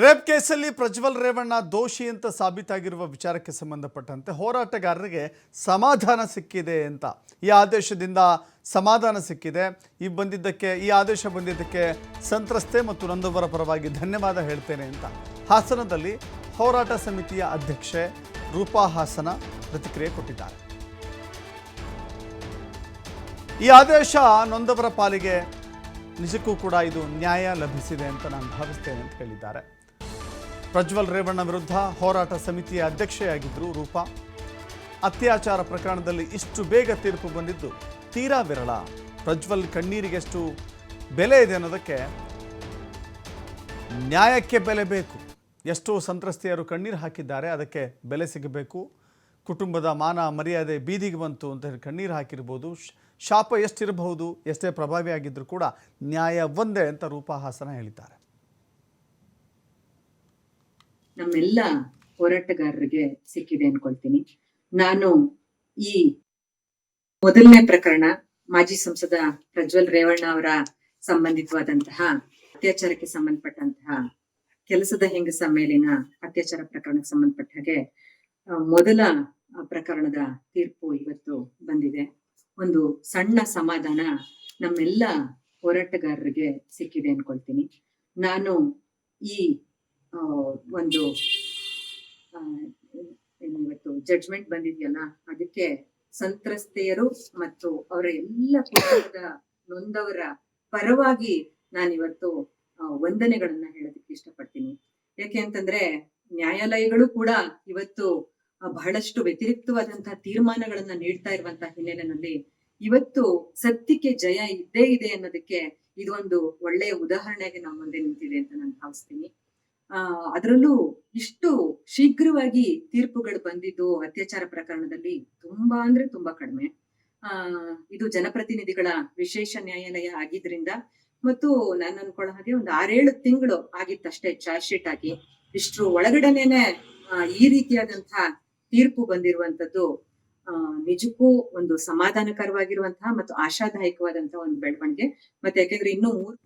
Rape ಕೇಸಲ್ಲಿ ಪ್ರಜ್ವಲ್ ರೇವಣ್ಣ ದೋಷಿ ಅಂತ ಸಾಬೀತಾಗಿರುವ ವಿಚಾರಕ್ಕೆ ಸಂಬಂಧಪಟ್ಟಂತೆ ಹೋರಾಟಗಾರರಿಗೆ ಸಮಾಧಾನ ಸಿಕ್ಕಿದೆ ಅಂತ ಈ ಆದೇಶದಿಂದ ಸಮಾಧಾನ ಸಿಕ್ಕಿದೆ. ಈ ಬಂದಿದ್ದಕ್ಕೆ, ಈ ಆದೇಶ ಬಂದಿದ್ದಕ್ಕೆ ಸಂತ್ರಸ್ತೆ ಮತ್ತು ನೊಂದವರ ಪರವಾಗಿ ಧನ್ಯವಾದ ಹೇಳ್ತೇನೆ ಅಂತ. ಹಾಸನದಲ್ಲಿ ಹೋರಾಟ ಸಮಿತಿಯ ಅಧ್ಯಕ್ಷೆ ರೂಪಾ ಹಾಸನ ಪ್ರತಿಕ್ರಿಯೆ ಕೊಟ್ಟಿದ್ದಾರೆ. ಈ ಆದೇಶ ನೊಂದವರ ಪಾಲಿಗೆ ನಿಜಕ್ಕೂ ಕೂಡ ಇದು ನ್ಯಾಯ ಲಭಿಸಿದೆ ಅಂತ ನಾನು ಭಾವಿಸ್ತೇನೆ ಅಂತ ಹೇಳಿದ್ದಾರೆ. ಪ್ರಜ್ವಲ್ ರೇವಣ್ಣ ವಿರುದ್ಧ ಹೋರಾಟ ಸಮಿತಿಯ ಅಧ್ಯಕ್ಷೆಯಾಗಿದ್ದರು ರೂಪಾ. ಅತ್ಯಾಚಾರ ಪ್ರಕರಣದಲ್ಲಿ ಇಷ್ಟು ಬೇಗ ತೀರ್ಪು ಬಂದಿದ್ದು ತೀರಾ ವಿರಳ. ಪ್ರಜ್ವಲ್ ಕಣ್ಣೀರಿಗೆಷ್ಟು ಬೆಲೆ ಇದೆ ಅನ್ನೋದಕ್ಕೆ ನ್ಯಾಯಕ್ಕೆ ಬೆಲೆ ಬೇಕು. ಎಷ್ಟೋ ಸಂತ್ರಸ್ತೆಯರು ಕಣ್ಣೀರು ಹಾಕಿದ್ದಾರೆ, ಅದಕ್ಕೆ ಬೆಲೆ ಸಿಗಬೇಕು. ಕುಟುಂಬದ ಮಾನ ಮರ್ಯಾದೆ ಬೀದಿಗೆ ಬಂತು ಅಂತ ಹೇಳಿ ಕಣ್ಣೀರು ಹಾಕಿರ್ಬೋದು. ಶಾಪ ಎಷ್ಟಿರಬಹುದು, ಎಷ್ಟೇ ಪ್ರಭಾವಿ ಆಗಿದ್ದರೂ ಕೂಡ ನ್ಯಾಯ ಒಂದೇ ಅಂತ ರೂಪಾ ಹಾಸನ ಹೇಳಿದ್ದಾರೆ. ನಮ್ಮೆಲ್ಲ ಹೋರಾಟಗಾರರಿಗೆ ಸಿಕ್ಕಿದೆ ಅನ್ಕೊಳ್ತೀನಿ. ನಾನು ಈ ಮೊದಲನೇ ಪ್ರಕರಣ ಮಾಜಿ ಸಂಸದ ಪ್ರಜ್ವಲ್ ರೇವಣ್ಣ ಅವರ ಸಂಬಂಧಿತವಾದಂತಹ, ಅತ್ಯಾಚಾರಕ್ಕೆ ಸಂಬಂಧಪಟ್ಟಂತಹ, ಕೆಲಸದ ಹೆಂಗಸ ಮೇಲಿನ ಅತ್ಯಾಚಾರ ಪ್ರಕರಣಕ್ಕೆ ಸಂಬಂಧಪಟ್ಟ ಹಾಗೆ ಮೊದಲ ಪ್ರಕರಣದ ತೀರ್ಪು ಇವತ್ತು ಬಂದಿದೆ. ಒಂದು ಸಣ್ಣ ಸಮಾಧಾನ ನಮ್ಮೆಲ್ಲ ಹೋರಾಟಗಾರರಿಗೆ ಸಿಕ್ಕಿದೆ ಅನ್ಕೊಳ್ತೀನಿ. ನಾನು ಈ ಒಂದು ಏನಿವತ್ತು ಜಡ್ಜ್ಮೆಂಟ್ ಬಂದಿದೆಯಲ್ಲ, ಅದಕ್ಕೆ ಸಂತ್ರಸ್ತೆಯರು ಮತ್ತು ಅವರ ಎಲ್ಲ ಕುಟುಂಬದ ನೊಂದವರ ಪರವಾಗಿ ನಾನಿವತ್ತು ವಂದನೆಗಳನ್ನ ಹೇಳೋದಕ್ಕೆ ಇಷ್ಟಪಡ್ತೀನಿ. ಯಾಕೆ ಅಂತಂದ್ರೆ, ನ್ಯಾಯಾಲಯಗಳು ಕೂಡ ಇವತ್ತು ಬಹಳಷ್ಟು ವ್ಯತಿರಿಕ್ತವಾದಂತಹ ತೀರ್ಮಾನಗಳನ್ನ ನೀಡ್ತಾ ಇರುವಂತಹ ಹಿನ್ನೆಲೆಯಲ್ಲಿ ಇವತ್ತು ಸತ್ಯಕ್ಕೆ ಜಯ ಇದ್ದೇ ಇದೆ ಅನ್ನೋದಕ್ಕೆ ಇದೊಂದು ಒಳ್ಳೆಯ ಉದಾಹರಣೆಗೆ ನಾವು ಮುಂದೆ ನಿಂತಿದೆ ಅಂತ ನಾನು ಭಾವಿಸ್ತೀನಿ. ಆ, ಅದರಲ್ಲೂ ಇಷ್ಟು ಶೀಘ್ರವಾಗಿ ತೀರ್ಪುಗಳು ಬಂದಿದ್ದು ಅತ್ಯಾಚಾರ ಪ್ರಕರಣದಲ್ಲಿ ತುಂಬಾ ಅಂದ್ರೆ ತುಂಬಾ ಕಡಿಮೆ. ಆ, ಇದು ಜನಪ್ರತಿನಿಧಿಗಳ ವಿಶೇಷ ನ್ಯಾಯಾಲಯ ಆಗಿದ್ರಿಂದ ಮತ್ತು ನಾನು ಅನ್ಕೊಳ್ಳೋ ಹಾಗೆ ಒಂದು ಆರೇಳು ತಿಂಗಳು ಆಗಿತ್ತಷ್ಟೇ ಚಾರ್ಜ್ ಶೀಟ್ ಆಗಿ. ಇಷ್ಟು ಒಳಗಡೆನೆ ಈ ರೀತಿಯಾದಂತಹ ತೀರ್ಪು ಬಂದಿರುವಂತದ್ದು ನಿಜಕ್ಕೂ ಒಂದು ಸಮಾಧಾನಕರವಾಗಿರುವಂತಹ ಮತ್ತು ಆಶಾದಾಯಕವಾದಂತಹ ಒಂದು ಬೆಳವಣಿಗೆ. ಮತ್ತೆ ಯಾಕೆಂದ್ರೆ ಇನ್ನೂ ಮೂರು